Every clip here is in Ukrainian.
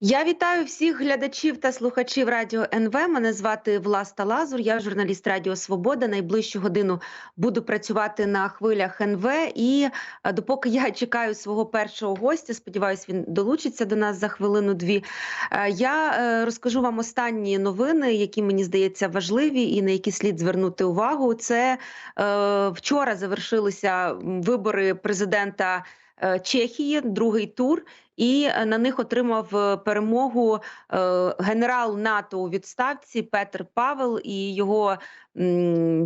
Я вітаю всіх глядачів та слухачів радіо НВ. Мене звати Власта Лазур. Я журналіст Радіо Свобода. Найближчу годину буду працювати на хвилях НВ. І е, допоки я чекаю свого першого гостя, сподіваюсь, він долучиться до нас за хвилину-дві. е, Я е, розкажу вам останні новини, які мені здається важливі і на які слід звернути увагу. Це вчора завершилися вибори президента Чехії, другий тур і е, на них отримав е, перемогу е, генерал НАТО у відставці Петр Павел, і його,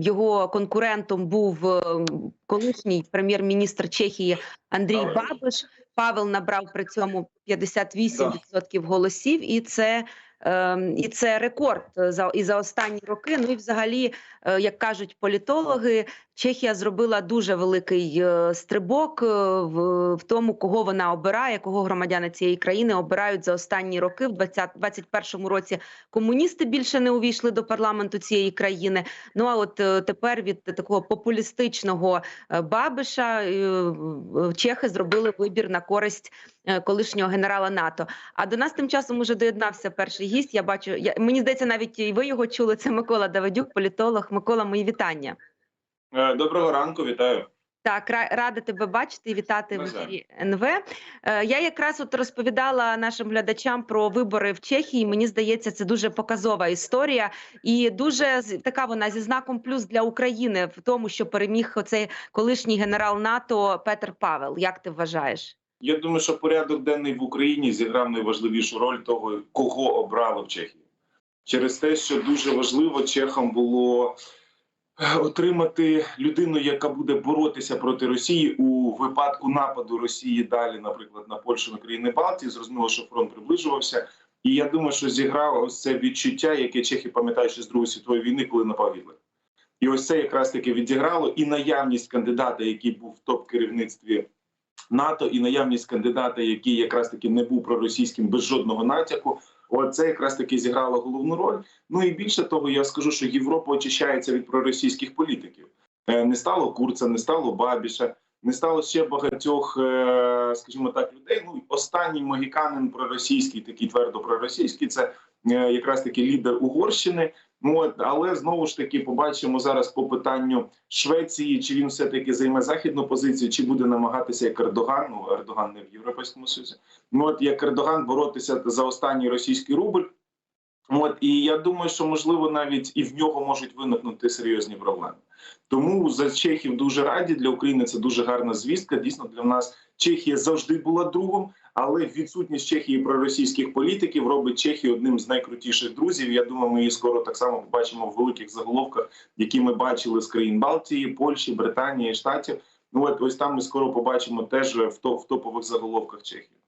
його конкурентом був е, колишній прем'єр-міністр Чехії Андрій Бабиш. Павел набрав при цьому 58% голосів, і це. Ем, І це рекорд е, за і за останні роки. Ну і взагалі, е, як кажуть політологи, Чехія зробила дуже великий е, стрибок в, в тому, кого вона обирає, кого громадяни цієї країни обирають за останні роки. В 20, 21 році комуністи більше не увійшли до парламенту цієї країни. Ну а от тепер від такого популістичного бабиша чехи зробили вибір на користь колишнього генерала НАТО. А до нас тим часом уже доєднався перший гість. Я бачу, я мені здається, навіть і ви його чули. Це Микола Давидюк, політолог. Микола, мої вітання. Е, Доброго ранку, вітаю. Так, рада тебе бачити і вітати в ефірі НВ. Е, Я якраз от розповідала нашим глядачам про вибори в Чехії. Мені здається, це дуже показова історія, і дуже така вона зі знаком плюс для України в тому, що переміг оцей колишній генерал НАТО Петр Павел. Як ти вважаєш? Я думаю, що порядок денний в Україні зіграв найважливішу роль того, кого обрали в Чехії. Через те, що дуже важливо чехам було е, отримати людину, яка буде боротися проти Росії у випадку нападу Росії далі, наприклад, на Польщу на країни Балтії. Зрозуміло, що фронт приближувався. І я думаю, що зіграло ось це відчуття, яке чехи пам'ятають ще з Другої світової війни, коли напав. І ось це якраз таки відіграло і наявність кандидата, який був в топ-керівництві НАТО, і наявність кандидата, який якраз таки не був проросійським без жодного натяку. Оце якраз таки зіграло головну роль. Ну і більше того, я скажу, що Європа очищається від проросійських політиків. Е, Не стало Курца, не стало Бабіша, не стало ще багатьох, е, скажімо так, людей. Ну останній могіканин проросійський, такий твердо проросійський, це якраз таки лідер Угорщини. Ну от, але знову ж таки побачимо зараз по питанню Швеції, чи він все таки займе західну позицію, чи буде намагатися як Ердоган, ну Ердоган не в Європейському Союзі. Ну от як Ердоган боротися за останній російський рубль. От і я думаю, що можливо навіть і в нього можуть виникнути серйозні проблеми. Тому за Чехів дуже раді для України. Це дуже гарна звістка. Дійсно, для нас Чехія завжди була другом, але відсутність Чехії проросійських політиків робить Чехію одним з найкрутіших друзів. Я думаю, ми її скоро так само побачимо в великих заголовках, які ми бачили з країн Балтії, Польщі, Британії, Штатів. Ну от ось там ми скоро побачимо теж в топ в топових заголовках Чехії.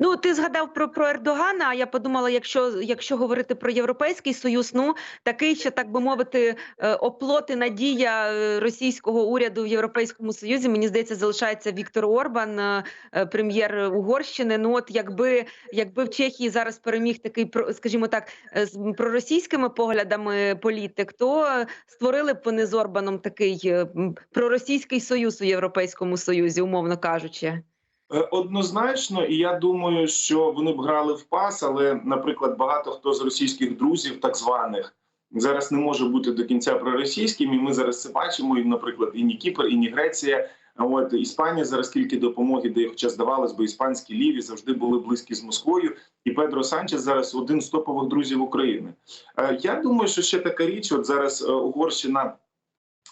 Ну, ти згадав про, про Ердогана. А я подумала, якщо якщо говорити про європейський союз, ну такий, що так би мовити, е, оплот і надія е, російського уряду в Європейському Союзі, мені здається, залишається Віктор Орбан, е, прем'єр Угорщини. Ну, от якби якби в Чехії зараз переміг такий скажімо так, з проросійськими поглядами політик, то створили б вони з Орбаном такий проросійський союз у Європейському Союзі, умовно кажучи. Е, Однозначно, і я думаю, що вони б грали в пас, але, наприклад, багато хто з російських друзів, так званих, зараз не може бути до кінця проросійським. І ми зараз це бачимо. І, наприклад, і ні Кіпр, і ні Греція. От Іспанія зараз скільки допомоги дає, хоча здавалось би, іспанські ліві завжди були близькі з Москвою. І Педро Санчес зараз один з топових друзів України. Е, Я думаю, що ще така річ. От зараз е, Угорщина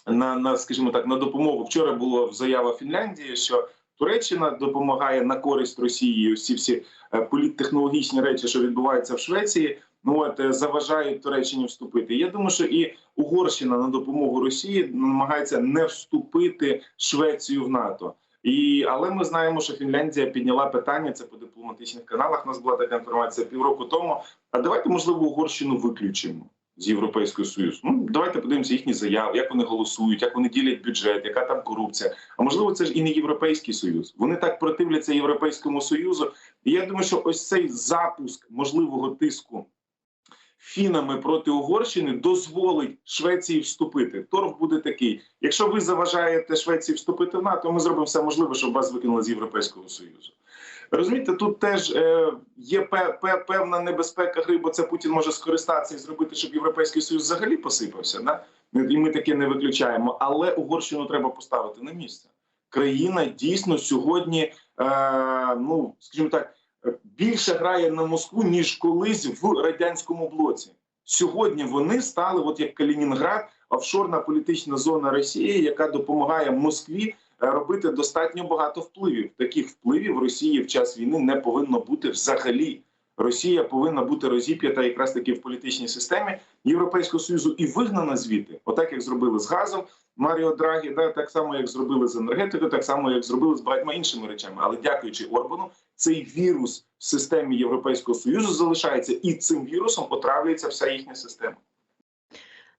на, на скажімо так на допомогу. Вчора була заява Фінляндії, що Туреччина допомагає на користь Росії. Усі всі е, політтехнологічні речі, що відбуваються в Швеції, ну от е, заважають Туреччині вступити. Я думаю, що і Угорщина на допомогу Росії намагається не вступити Швецію в НАТО. І але ми знаємо, що Фінляндія підняла питання. Це по дипломатичних каналах. У нас була така інформація півроку тому. А давайте можливо Угорщину виключимо з Європейського Союзу. Ну давайте подивимося їхні заяви, як вони голосують, як вони ділять бюджет, яка там корупція. А можливо, це ж і не європейський союз. Вони так противляться європейському союзу. І я думаю, що ось цей запуск можливого тиску фінами проти Угорщини дозволить Швеції вступити. Торг буде такий: якщо ви заважаєте Швеції вступити в НАТО, ми зробимо все можливе, щоб вас викинули з Європейського союзу. Розумієте, тут теж е, є пе- пе- певна небезпека гри, бо це Путін може скористатися і зробити, щоб Європейський Союз взагалі посипався. Да? І ми таке не виключаємо. Але Угорщину треба поставити на місце. Країна дійсно сьогодні, е, ну скажімо так, більше грає на Москву ніж колись в радянському блоці. Сьогодні вони стали, от як Калінінград, офшорна політична зона Росії, яка допомагає Москві е, робити достатньо багато впливів. Таких впливів Росії в час війни не повинно бути взагалі. Росія повинна бути розіп'ята якраз таки в політичній системі Європейського союзу і вигнана звідти, отак як зробили з газом Маріо Драгі, да так само як зробили з енергетикою, так само як зробили з багатьма іншими речами. Але дякуючи Орбану, цей вірус в системі Європейського союзу залишається, і цим вірусом отравлюється вся їхня система.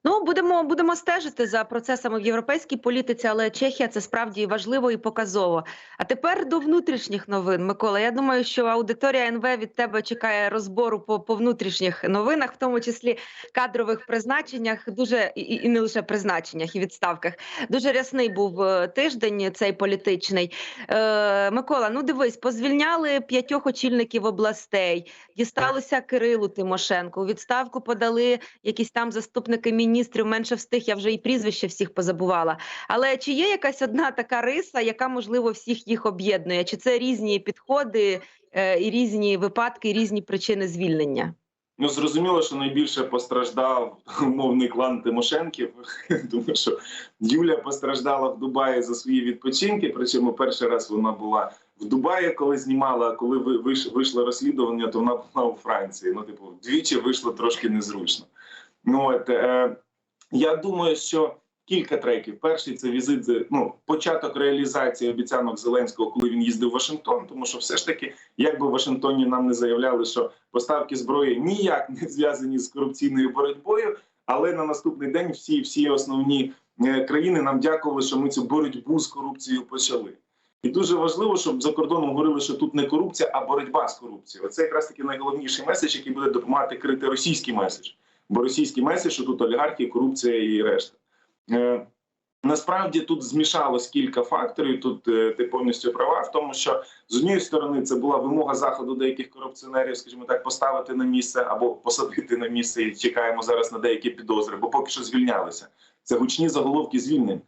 Ну, будемо будемо стежити за процесами в європейській політиці, але Чехія це справді важливо і показово. А тепер до внутрішніх новин. Микола. Я думаю, що аудиторія НВ від тебе чекає розбору по, по внутрішніх новинах, в тому числі кадрових призначеннях, дуже і, і не лише призначеннях і відставках. Дуже рясний був е, тиждень цей політичний. Е, Микола, ну дивись, позвільняли п'ятьох очільників областей, дісталося Кирилу Тимошенко. У відставку подали якісь там заступники міністрів. Менше встиг, я вже і прізвище всіх позабувала. Але чи є якась одна така риса, яка можливо всіх їх об'єднує? Чи це різні підходи е, і різні випадки, і різні причини звільнення? Ну зрозуміло, що найбільше постраждав умовний клан Тимошенків, тому що Юля постраждала в Дубаї за свої відпочинки. Причому перший раз вона була в Дубаї, коли знімала. а Коли вийшло розслідування, то вона була у Франції. Ну, типу, двічі вийшло трошки незручно. Ну от е, я думаю, що кілька треків. Перший це візит, ну початок реалізації обіцянок Зеленського, коли він їздив в Вашингтон, тому що все ж таки, як би в Вашингтоні нам не заявляли, що поставки зброї ніяк не зв'язані з корупційною боротьбою. Але на наступний день всі, всі основні е, країни нам дякували, що ми цю боротьбу з корупцією почали. І дуже важливо, щоб за кордоном говорили, що тут не корупція, а боротьба з корупцією. Оце якраз таки найголовніший меседж, який буде допомагати крити російський меседж. Бо російський меседж, що тут олігархи, корупція і решта. Е, Насправді тут змішалось кілька факторів. Тут е, ти повністю права в тому, що з однієї сторони це була вимога заходу деяких корупціонерів, скажімо так, поставити на місце або посадити на місце. І чекаємо зараз на деякі підозри, бо поки що звільнялися. Це гучні заголовки звільнень.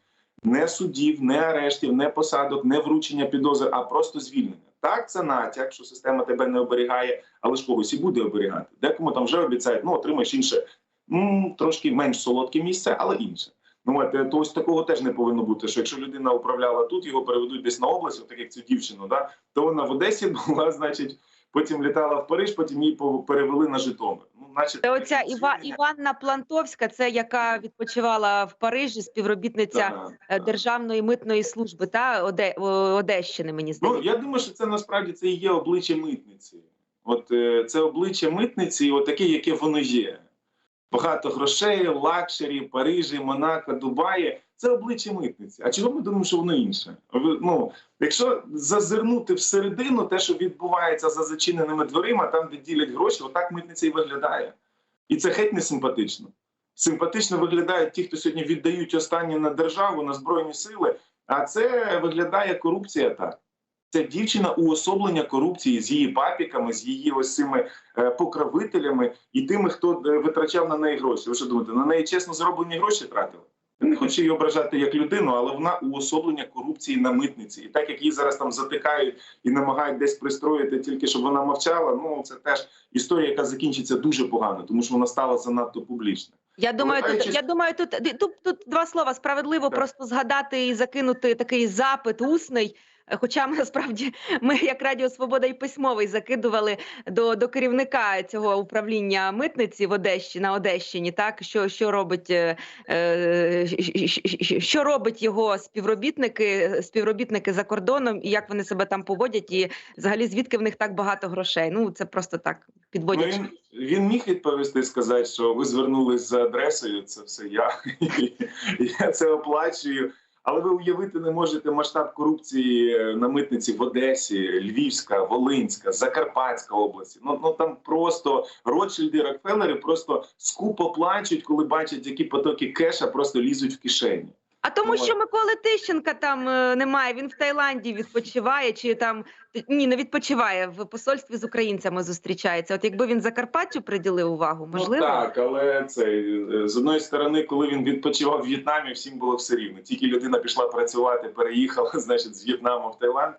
Не судів, не арештів, не посадок, не вручення підозр, а просто звільнення. Так, це натяк, що система тебе не оберігає, але ж когось і буде оберігати. Декому там вже обіцяють, ну отримаєш інше, м, трошки менш солодке місце, але інше. Ну от е, то ось такого теж не повинно бути. Що якщо людина управляла тут, його переведуть десь на область, так як цю дівчину, да то вона в Одесі була, значить, потім літала в Париж, потім її перевели на Житомир. Ну, значить, Це оця Іва, Іванна Плантовська, це яка відпочивала в Парижі, співробітниця Да, е, да. Державної митної служби та Оде, Одещини. Мені здається. Ну я думаю, що це насправді це і є обличчя митниці. От е, це обличчя митниці, от таке, яке воно є. Багато грошей, лакшері, Парижі, Монако, Дубаї. Це обличчя митниці. А чого ми думаємо, що воно інше? Ну, якщо зазирнути всередину, те, що відбувається за зачиненими дверима, там, де ділять гроші, отак митниця і виглядає. І це геть не симпатично. Симпатично виглядають ті, хто сьогодні віддають останнє на державу, на збройні сили. А це виглядає корупція так. Це дівчина уособлення корупції з її папіками, з її ось цими е, покровителями і тими, хто е, витрачав на неї гроші. Ви що думаєте, на неї чесно зароблені гроші тратили? Я не хочу її ображати як людину, але вона уособлення корупції на митниці. І так як її зараз там затикають і намагають десь пристроїти, тільки щоб вона мовчала. Ну це теж історія, яка закінчиться дуже погано, тому що вона стала занадто публічна. Я думаю, тут повертаючись- я думаю, тут, тут тут два слова справедливо Так. просто згадати і закинути такий запит усний. Хоча ми насправді ми як Радіо Свобода і письмовий закидували до, до керівника цього управління митниці в Одещі на Одещині, так що, що робить е, е, що робить його співробітники, співробітники за кордоном, і як вони себе там поводять, і взагалі звідки в них так багато грошей. Ну це просто так Ну, підводячи. він, він міг відповісти, сказати, що ви звернулись за адресою. Це все я. я це оплачую. Але ви уявити не можете масштаб корупції е, на митниці в Одесі, Львівська, Волинська, Закарпатська області. Ну, ну там просто Ротшильди, Рокфеллери просто скупо плачуть, коли бачать, які потоки кеша просто лізуть в кишені. А тому, Ну, що. Миколи Тищенка там е, немає, він в Таїланді відпочиває, чи там Ні, не відпочиває в посольстві з українцями зустрічається. От якби він Закарпаттю приділив увагу, можливо. Ну, так, але це е, з одної сторони, коли він відпочивав в В'єтнамі, всім було все рівно. Тільки людина пішла працювати, переїхала, значить, з В'єтнаму в Таїланд.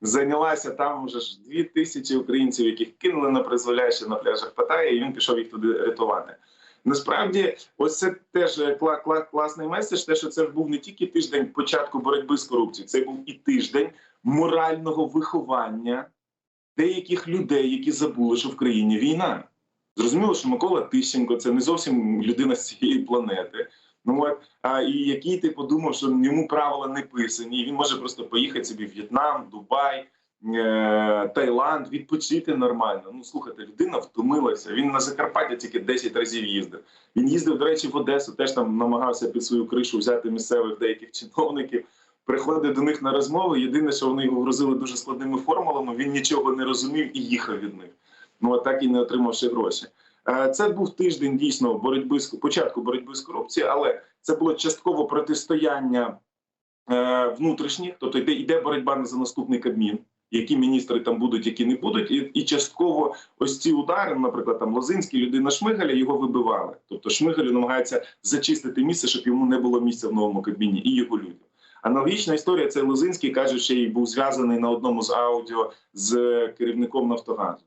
Зайнялася там вже ж дві тисячі українців, яких кинули на призволяще на пляжах Паттайі, і він пішов їх туди рятувати. Насправді, ось це теж е, кла- кла- класний меседж, те, що це був не тільки тиждень початку боротьби з корупцією, це був і тиждень морального виховання деяких людей, які забули, що в країні війна. Зрозуміло, що Микола Тищенко це не зовсім людина з цієї планети. Ну от а і який ти подумав, що йому правила не писані, і він може просто поїхати собі в В'єтнам, Дубай, Таїланд, відпочити нормально. Ну слухайте, людина втомилася. Він на Закарпаття тільки 10 разів їздив. Він їздив, до речі, в Одесу, теж там намагався під свою кришу взяти місцевих деяких чиновників. Приходить до них на розмови. Єдине, що вони його грузили дуже складними формулами. Він нічого не розумів і їхав від них. Ну а так і не отримавши гроші. Е, Це був тиждень дійсно боротьби з початку боротьби з корупцією, але це було частково протистояння е, внутрішніх, тобто йде, йде боротьба за наступний кабмін, які міністри там будуть, які не будуть, і, і частково ось ці удари, наприклад, там Лозинський, людина Шмигаля, його вибивали. Тобто Шмигалю намагається зачистити місце, щоб йому не було місця в новому кабміні і його людям. Аналогічна історія це Лозинський каже, що й був зв'язаний на одному з аудіо з керівником Нафтогазу,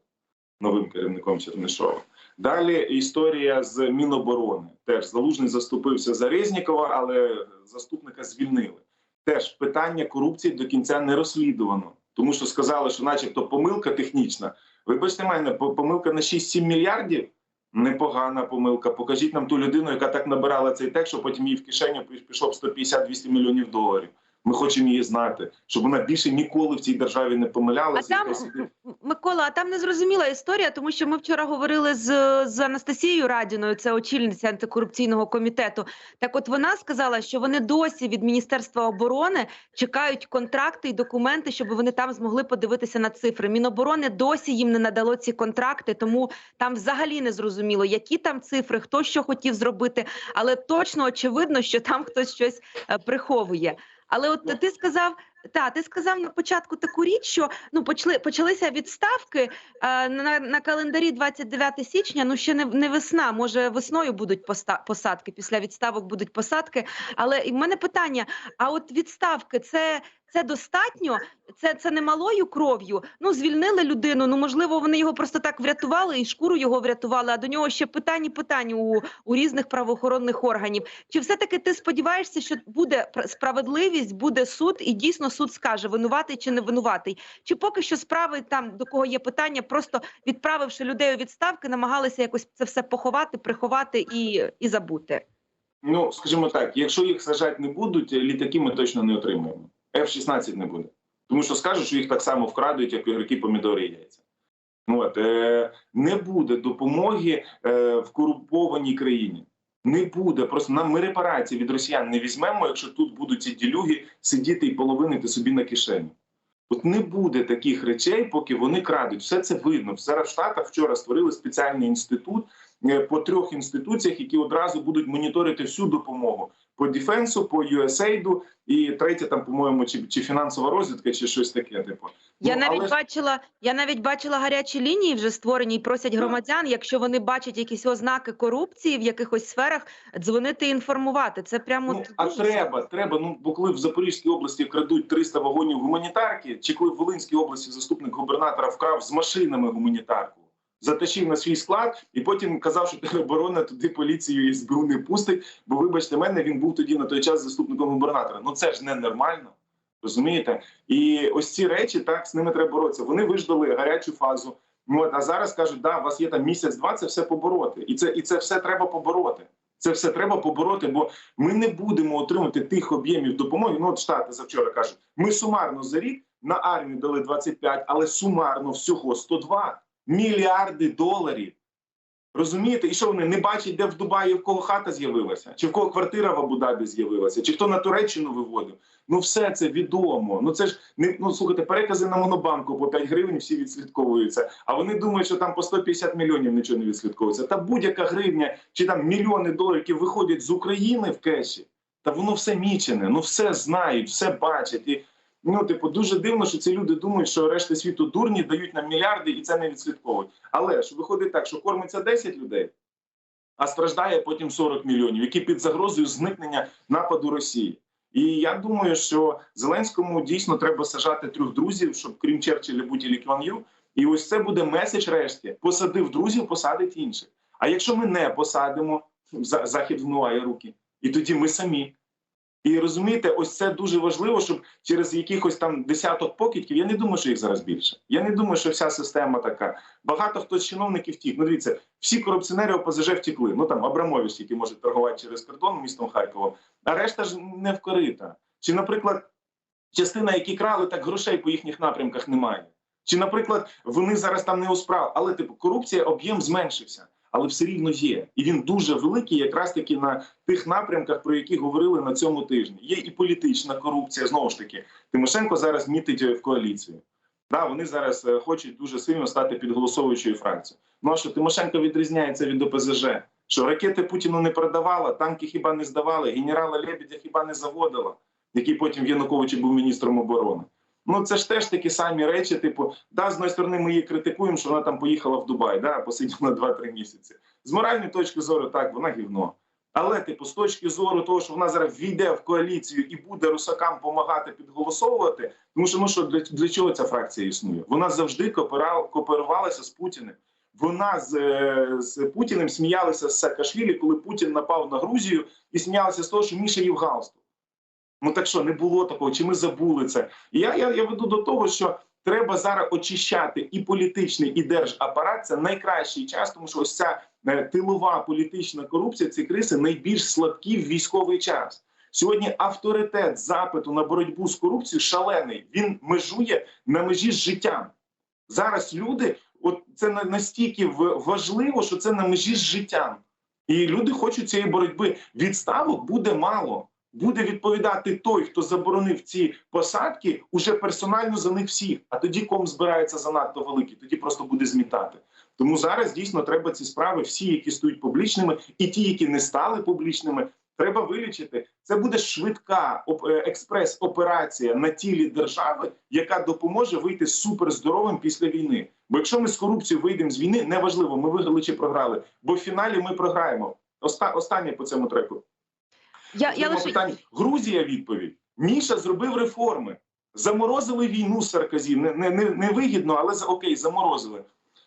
новим керівником Чернишова. Далі історія з Міноборони. Теж залужний заступився за Резнікова, але заступника звільнили. Теж питання корупції до кінця не розслідувано, тому що сказали, що, начебто, помилка технічна. Вибачте мене, по- помилка на 6-7 мільярдів. Непогана помилка. Покажіть нам ту людину, яка так набирала цей текст, що потім їй в кишеню пі- пішло б 150-200 мільйонів доларів. Ми хочемо її знати, щоб вона більше ніколи в цій державі не А там Микола, а там незрозуміла історія, тому що ми вчора говорили з, з Анастасією Радіною, це очільниця антикорупційного комітету. Так, от вона сказала, що вони досі від Міністерства оборони чекають контракти і документи, щоб вони там змогли подивитися на цифри. Міноборони досі їм не надало ці контракти, тому там взагалі не зрозуміло, які там цифри, хто що хотів зробити, але точно очевидно, що там хтось щось е, приховує. Але от Ну. ти сказав, та ти сказав на початку таку річ, що ну почали почалися відставки е, на, на календарі 29 січня. Ну ще не, не весна. Може весною будуть поста, посадки. Після відставок будуть посадки. Але і в мене питання: а от відставки це. Це достатньо, це, це не малою кров'ю. Ну звільнили людину. Ну можливо, вони його просто так врятували і шкуру його врятували. А до нього ще питання питань у, у різних правоохоронних органів. Чи все таки ти сподіваєшся, що буде пр- справедливість, буде суд, і дійсно суд скаже, винуватий чи не винуватий? Чи поки що справи там до кого є питання, просто відправивши людей у відставки, намагалися якось це все поховати, приховати і, і забути? Ну, скажімо так, якщо їх сажати не будуть, літаки ми точно не отримаємо. F-16 не буде. Тому що скажуть, що їх так само вкрадуть, як ігроки помідори яйця. От, е, не буде допомоги е, в корумпованій країні. Не буде. Просто нам ми репарації від росіян не візьмемо, якщо тут будуть ці ділюги сидіти і половинити собі на кишені. От не буде таких речей, поки вони крадуть. Все це видно. Зараз в Штатах вчора створили спеціальний інститут е, по трьох інституціях, які одразу будуть моніторити всю допомогу по Дефенсу, по USAID, і третє там, по-моєму, чи, чи фінансова розвідка, чи щось таке. Типу, Я Ну, навіть але бачила, я навіть бачила гарячі лінії вже створені і просять громадян, якщо вони бачать якісь ознаки корупції в якихось сферах, дзвонити і інформувати. Це прямо Ну, а треба, треба. Ну бо коли в Запорізькій області крадуть 300 вагонів гуманітарки, чи коли в Волинській області заступник губернатора вкрав з машинами гуманітарку, затащив на свій склад і потім казав, що тероборона туди поліцію і СБУ не пустить. Бо, вибачте мене, він був тоді на той час заступником губернатора. Ну це ж ненормально. Розумієте? І ось ці речі так з ними треба боротися. Вони виждали гарячу фазу. Ну, от, а зараз кажуть, да, у вас є там місяць-два, це все побороти, і це і це все треба побороти. Це все треба побороти, бо ми не будемо отримати тих об'ємів допомоги. Ну от штати завчора кажуть, ми сумарно за рік на армію дали 25, але сумарно всього 102 мільярди доларів. Розумієте, і що вони не бачать, де в Дубаї в кого хата з'явилася, чи в кого квартира в Абу-Дабі з'явилася, чи хто на Туреччину виводив. Ну все це відомо. Ну це ж не ну слухайте, перекази на монобанку по 5 гривень всі відслідковуються. А вони думають, що там по 150 мільйонів нічого не відслідковується. Та будь-яка гривня чи там мільйони доларів, які виходять з України в кеші, та воно все мічене, ну все знають, все бачать. І Ну, типу, дуже дивно, що ці люди думають, що решта світу дурні дають нам мільярди і це не відслідковують. Але ж виходить так, що кормиться 10 людей, а страждає потім 40 мільйонів, які під загрозою зникнення нападу Росії. І я думаю, що Зеленському дійсно треба сажати трьох друзів, щоб крім Черчилля Кван Ю. І ось це буде меседж решті. Посадив друзів, посадить інших. А якщо ми не посадимо, за- захід вмиває руки, і тоді ми самі. І розумієте, ось це дуже важливо, щоб через якихось там десяток покидьків, я не думаю, що їх зараз більше. Я не думаю, що вся система така. Багато хто з чиновників втік. Ну дивіться, всі корупціонери ОПЗЖ втікли. Ну там Абрамович, який може торгувати через кордон містом Харкова, а решта ж не вкорита. Чи, наприклад, частина, які крали, так грошей по їхніх напрямках немає. Чи, наприклад, вони зараз там не у справ, але типу корупція, об'єм зменшився, але все рівно є. І він дуже великий, якраз таки на тих напрямках, про які говорили на цьому тижні. Є і політична корупція. Знову ж таки, Тимошенко зараз мітить в коаліцію. Да, вони зараз е, хочуть дуже сильно стати підголосовуючою фракцією. Ну а що Тимошенко відрізняється від ОПЗЖ? Що ракети Путіну не продавала, танки хіба не здавали, генерала Лебедя хіба не заводила, який потім в Януковичі був міністром оборони. Ну це ж теж такі самі речі. Типу, да, з одної сторони, ми її критикуємо, що вона там поїхала в Дубай, да, посиділа 2-3 місяці. З моральної точки зору, так, вона гівно. Але, типу, з точки зору того, що вона зараз війде в коаліцію і буде русакам допомагати підголосовувати, тому що ну що для, для чого ця фракція існує? Вона завжди кооперувалася з Путіним. Вона з, е, з Путіним сміялася з Саакашвілі, коли Путін напав на Грузію, і сміялася з того, що Міша їв галстук. Ну так що не було такого, чи ми забули це? І я, я, я веду до того, що треба зараз очищати і політичний, і держапарат. Це найкращий час, тому що ось ця е, тилова політична корупція, ці криси найбільш слабкі в військовий час. Сьогодні авторитет запиту на боротьбу з корупцією шалений. Він межує на межі з життям. Зараз люди, от це настільки важливо, що це на межі з життям. І люди хочуть цієї боротьби. Відставок буде мало. Буде відповідати той, хто заборонив ці посадки, уже персонально за них всіх. А тоді ком збирається занадто великий, тоді просто буде змітати. Тому зараз дійсно треба ці справи, всі, які стають публічними, і ті, які не стали публічними, треба вилічити. Це буде швидка е, експрес-операція на тілі держави, яка допоможе вийти суперздоровим після війни. Бо якщо ми з корупцією вийдемо з війни, неважливо, ми виграли чи програли, бо в фіналі ми програємо. Оста- останнє по цьому треку. Я, я лише питання. Грузія відповідь. Міша зробив реформи. Заморозили війну Сарказі. Не, не, не, не вигідно, але за окей, заморозили.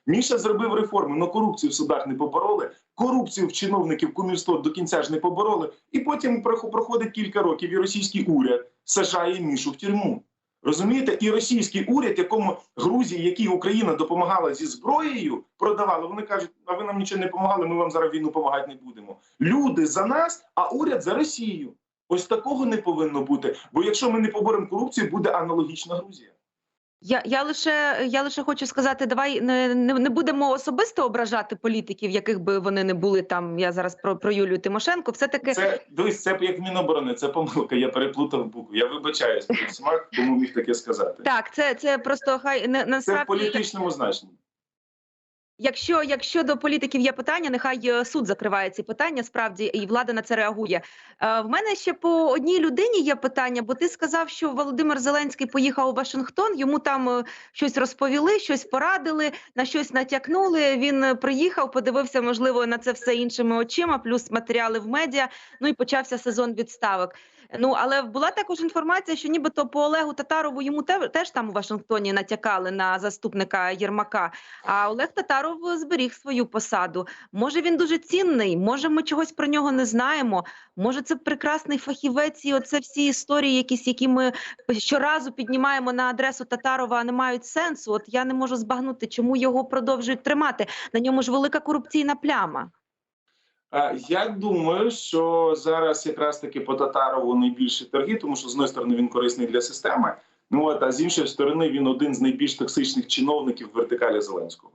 Міша зробив реформи, але корупцію в судах не побороли, корупцію в чиновників кумівство до кінця ж не побороли. І потім проходить кілька років, і російський уряд сажає Мішу в тюрму. Розумієте, і російський уряд, якому Грузії, якій Україна допомагала зі зброєю, продавали. Вони кажуть, а ви нам нічого не допомагали, ми вам зараз війну допомагати не будемо. Люди за нас, а уряд за Росію. Ось такого не повинно бути. Бо якщо ми не поборемо корупцію, буде аналогічна Грузія. Я, я лише я лише хочу сказати, давай не, не, не будемо особисто ображати політиків, яких би вони не були там. Я зараз про, про Юлію Тимошенко. Все таки Це дивись, це як Міноборони, це помилка. Я переплутав букву. Я вибачаюсь всіма, кому міг таке сказати. так, це, це просто хай не Це в політичному значенні. Якщо якщо до політиків є питання, нехай е, суд закриває ці питання. Справді і влада на це реагує. Е, в мене ще по одній людині є питання, бо ти сказав, що Володимир Зеленський поїхав у Вашингтон. Йому там е, щось розповіли, щось порадили, на щось натякнули. Він приїхав, подивився, можливо, на це все іншими очима, плюс матеріали в медіа. Ну і почався сезон відставок. Ну але була також інформація, що нібито по Олегу Татарову йому те- теж там у Вашингтоні натякали на заступника Єрмака. А Олег Татаров зберіг свою посаду. Може він дуже цінний, може ми чогось про нього не знаємо. Може, це прекрасний фахівець, і оце всі історії, якісь, які ми щоразу піднімаємо на адресу Татарова, не мають сенсу. От я не можу збагнути, чому його продовжують тримати. На ньому ж велика корупційна пляма. Я думаю, що зараз якраз таки по Татарову найбільші торги, тому що з одної сторони він корисний для системи. Ну от а з іншої сторони він один з найбільш токсичних чиновників в вертикалі Зеленського.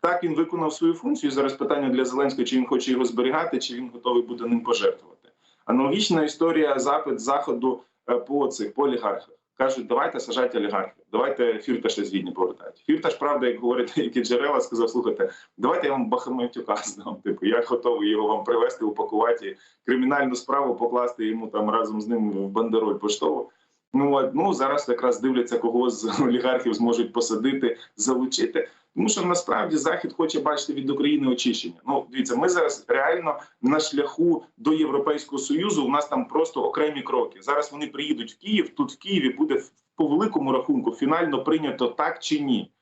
Так він виконав свою функцію. Зараз питання для Зеленського, чи він хоче його зберігати, чи він готовий буде ним пожертвувати. Аналогічна історія запит заходу е, по цих по олігархах. Кажуть, давайте сажати олігархів, давайте фірташа з Відні повертати. Фірташ, правда, як говорять які джерела, сказав: слухайте, давайте я вам Бахаметюка здам. Типу, я готовий його вам привезти, упакувати, кримінальну справу покласти йому там разом з ним в бандероль поштову. Ну ну зараз якраз дивляться, кого з олігархів зможуть посадити, залучити. Тому що насправді захід хоче бачити від України очищення. Ну дивіться, ми зараз реально на шляху до Європейського союзу. У нас там просто окремі кроки. Зараз вони приїдуть в Київ. Тут в Києві буде по великому рахунку фінально прийнято так чи ні.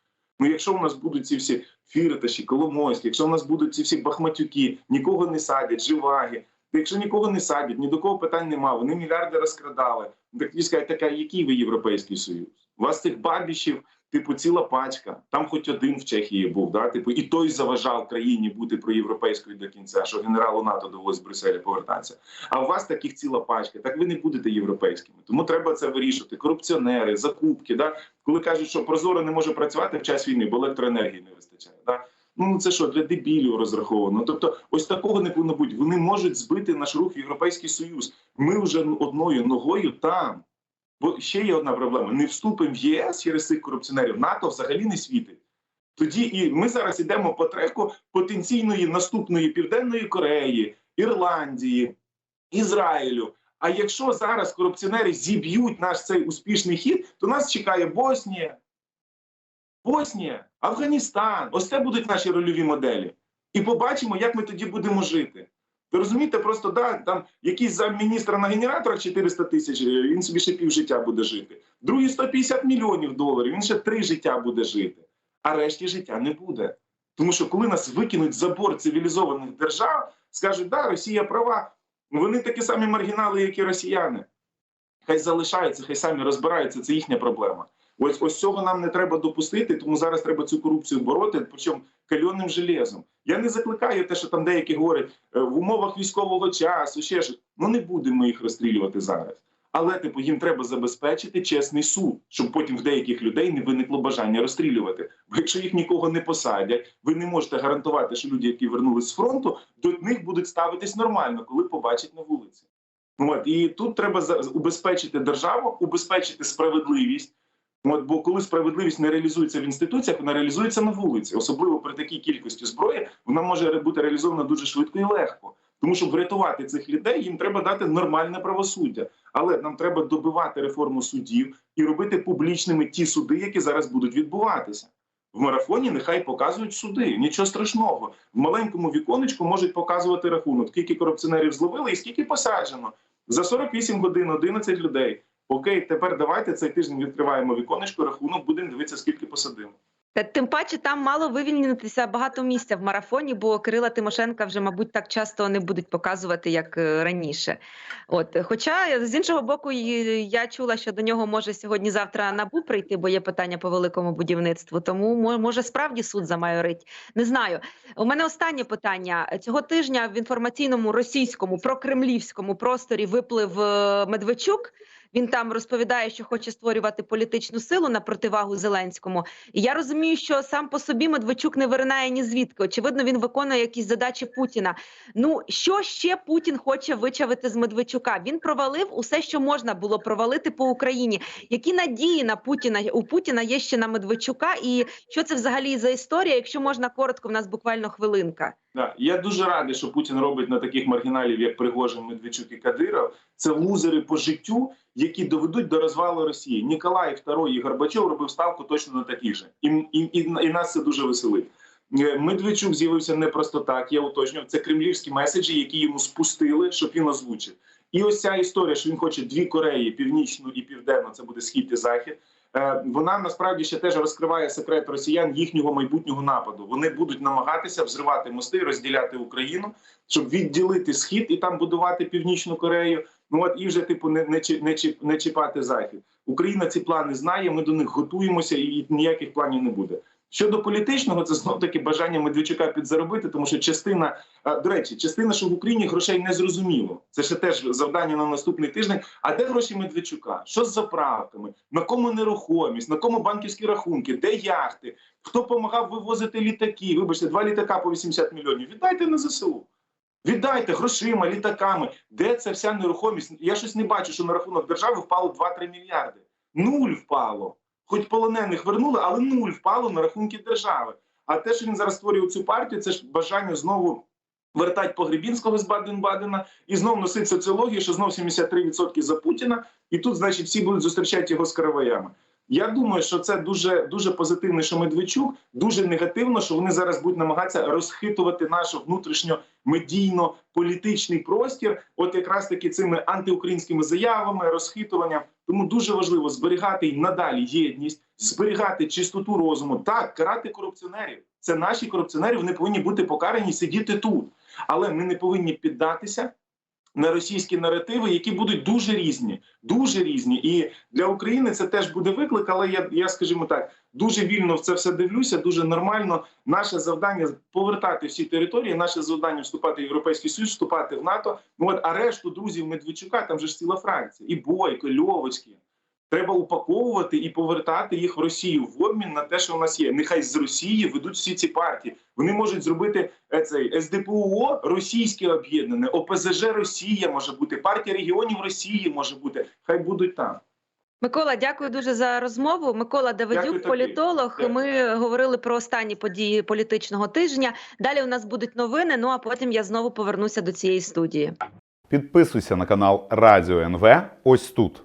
Ну, якщо у нас будуть ці всі фірташі, Коломойські, якщо у нас будуть ці всі бахматюки, нікого не садять, живаги. Якщо нікого не садять, ні до кого питань нема, вони мільярди розкрадали. Ви скажете, така, який ви європейський союз? У вас цих бабішів, типу, ціла пачка. Там хоч один в Чехії був, да? типу, і той заважав країні бути проєвропейською до кінця, що генералу НАТО довелось з Брюсселя повертатися. А у вас таких ціла пачка. Так ви не будете європейськими. Тому треба це вирішувати. Корупціонери, закупки. Да? Коли кажуть, що прозоро не може працювати в час війни, бо електроенергії не вистачає. Да? Ну це що для дебілів розраховано? Тобто, ось такого не повинно бути. Вони можуть збити наш рух в Європейський Союз. Ми вже одною ногою там. Бо ще є одна проблема: не вступимо в ЄС через цих корупціонерів. НАТО взагалі не світить. Тоді і ми зараз йдемо по треку потенційної наступної Південної Кореї, Ірландії, Ізраїлю. А якщо зараз корупціонери зіб'ють наш цей успішний хід, то нас чекає Боснія, Боснія, Афганістан. Ось це будуть наші рольові моделі. І побачимо, як ми тоді будемо жити. Ви розумієте, просто да, там якийсь замміністра на генераторах 400 тисяч, він собі ще півжиття буде жити. Другий 150 мільйонів доларів, він ще три життя буде жити, а решті життя не буде. Тому що коли нас викинуть за борт цивілізованих держав, скажуть, да, Росія права, вони такі самі маргінали, як і росіяни. Хай залишаються, хай самі розбираються, це їхня проблема. Ось ось цього нам не треба допустити, тому зараз треба цю корупцію бороти, причому кальонним железом. Я не закликаю те, що там деякі говорять е, в умовах військового часу, ще ж ну не будемо їх розстрілювати зараз. Але типу їм треба забезпечити чесний суд, щоб потім в деяких людей не виникло бажання розстрілювати. Бо якщо їх нікого не посадять, ви не можете гарантувати, що люди, які вернулись з фронту, до них будуть ставитись нормально, коли побачать на вулиці. От і тут треба убезпечити державу, убезпечити справедливість. От, бо коли справедливість не реалізується в інституціях, вона реалізується на вулиці, особливо при такій кількості зброї, вона може бути реалізована дуже швидко і легко. Тому щоб врятувати цих людей, їм треба дати нормальне правосуддя. Але нам треба добивати реформу судів і робити публічними ті суди, які зараз будуть відбуватися. В марафоні нехай показують суди. Нічого страшного. В маленькому віконечку можуть показувати рахунок, скільки корупціонерів зловили і скільки посаджено. За 48 годин 11 людей. Окей, тепер давайте цей тиждень відкриваємо віконечко, рахунок, будемо дивитися, скільки посадимо. Та тим паче там мало вивільнитися багато місця в марафоні, бо Кирила Тимошенка вже, мабуть, так часто не будуть показувати, як е, раніше. От, хоча з іншого боку, я чула, що до нього може сьогодні-завтра набу прийти, бо є питання по великому будівництву. Тому може справді суд замайорить. Не знаю. У мене останнє питання цього тижня в інформаційному російському прокремлівському просторі виплив е, Медведчук. Він там розповідає, що хоче створювати політичну силу на противагу Зеленському. І я розумію, що сам по собі Медведчук не виринає ні звідки. Очевидно, він виконує якісь задачі Путіна. Ну що ще Путін хоче вичавити з Медведчука? Він провалив усе, що можна було провалити по Україні. Які надії на Путіна у Путіна є ще на Медведчука? І що це взагалі за історія? Якщо можна коротко, в нас буквально хвилинка. Я дуже радий, що Путін робить на таких маргіналів, як Пригожин, Медведчук і Кадиров. Це лузери по життю, які доведуть до розвалу Росії. Ніколай II і Горбачов робив ставку точно на таких же. І, і, і, і нас це дуже веселить. Е, Медведчук з'явився не просто так. Я уточнюю. Це кремлівські меседжі, які йому спустили, щоб він озвучив. І ось ця історія, що він хоче дві Кореї, північну і південну, це буде схід і захід. Е, Вона насправді ще теж розкриває секрет росіян їхнього майбутнього нападу. Вони будуть намагатися взривати мости, розділяти Україну, щоб відділити схід і там будувати північну Корею. Ну от і вже типу не, не, не, не чіпати захід. Україна ці плани знає. Ми до них готуємося, і ніяких планів не буде. Щодо політичного, це знов таки бажання Медведчука підзаробити, тому що частина а, до речі, частина, що в Україні грошей не зрозуміло. Це ще теж завдання на наступний тиждень. А де гроші Медведчука? Що з заправками? На кому нерухомість, на кому банківські рахунки, де яхти? Хто допомагав вивозити літаки? Вибачте, два літака по 80 мільйонів. Віддайте на ЗСУ. Віддайте грошима, літаками. Де ця вся нерухомість? Я щось не бачу, що на рахунок держави впало 2-3 мільярди. Нуль впало. Хоч полонених вернули, але нуль впало на рахунки держави. А те, що він зараз створює цю партію, це ж бажання знову вертати Погребінського з Баден-Бадена і знов носить соціологію, що знов 73% за Путіна, і тут, значить, всі будуть зустрічати його з караваями. Я думаю, що це дуже дуже позитивно, що дуже негативно, що вони зараз будуть намагатися розхитувати наш внутрішньо-медійно-політичний простір, от якраз таки цими антиукраїнськими заявами, розхитуванням. Тому дуже важливо зберігати й надалі єдність, зберігати чистоту розуму. Так, карати корупціонерів. Це наші корупціонери, вони повинні бути покарані, сидіти тут. Але ми не повинні піддатися на російські наративи, які будуть дуже різні, дуже різні. І для України це теж буде виклик. Але я, я скажімо так, дуже вільно в це все дивлюся, дуже нормально. Наше завдання повертати всі території. Наше завдання вступати в європейський союз, вступати в НАТО. Ну от а решту друзів Медведчука, там же ж ціла фракція, і Бойко, і Льовочки. Треба упаковувати і повертати їх в Росію в обмін на те, що в нас є. Нехай з Росії ведуть всі ці партії. Вони можуть зробити е, цей СДПУО російське об'єднане, ОПЗЖ Росія може бути, партія регіонів Росії може бути. Хай будуть там. Микола, дякую дуже за розмову. Микола Давидюк, політолог. Дякую. Ми говорили про останні події політичного тижня. Далі у нас будуть новини. Ну а потім я знову повернуся до цієї студії. Підписуйся на канал Радіо НВ ось тут.